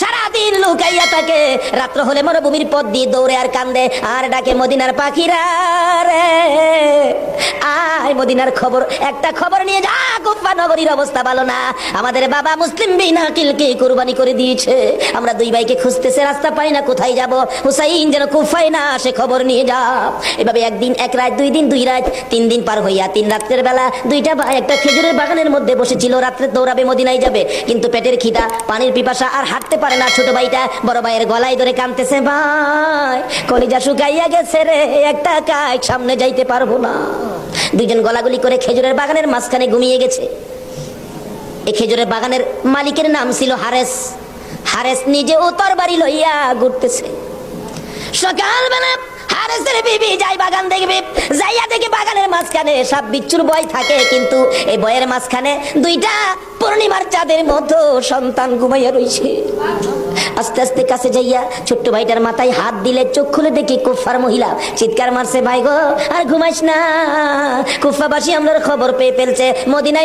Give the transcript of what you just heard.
সারাদিন লুকাইয়া রাত্র হলে মরুভূমির পথ দিয়ে দৌড়ে আর কান্দে, আর ডাকে মদিনার পাখিরা রে। আয় মদিনার খবর। একটা খবর নিয়ে যা, কুফা নগরীর অবস্থা ভালো না। আমাদের বাবা মুসলিম বিনা কিলকে কুরবানি করে দিয়েছে। আমরা দুই ভাইকে খুঁজতেছে, রাস্তা পাই না, কোথায় যাব? হুসাইন যেন কুফাই না সে খবর নিয়ে যা। এভাবে একদিন, এক রাত, দুই দিন, দুই রাত, তিন দিন পার হইয়া তিন রাত্রের বেলা দুইটা ভাই একটা খেজুরের বাগানের মধ্যে বসেছিল, রাত্রে দৌড়াবে মদিনায় যাবে। কিন্তু পেটের খিদা, পানির পিপাসা আর হাঁটতে পারে না ছোট ভাইটা। বড় ভাইয়ের গলায় ধরে কাঁদতেছে, ভাই, কলিজা শুকাইয়া গেছে রে, একটা কাজ সামনে যাইতে পারব না। দুইজন গলাগুলি করে খেজুরের বাগানের মাঝখানে ঘুমিয়ে গেছে। এই খেজুরের বাগানের মালিকের নাম ছিল হারেস। হারেস নিজে ও বাড়ি লইয়া ঘুরতেছে। সকালবেলা হারেসের বিবি যাই বাগান দেখবে, যাইয়া দেখি বাগানের মাঝখানে সব বিচ্ছুর বয় থাকে, কিন্তু এই বয়ের মাঝখানে দুইটা পূর্ণিমার চাঁদের মতো সন্তান ঘুমাইয়া রয়েছে আস্তে আস্তে কাছে যাইয়া ছোট্ট ভাইটার মাথায় হাত দিলে চোখ খুলে দেখি কুফার মহিলা। চিৎকার মারছে, ভাই গো, আর ঘুমাইস না। কুফাবাসী আমরা খবর পেয়ে ফেলছে। মদিনায়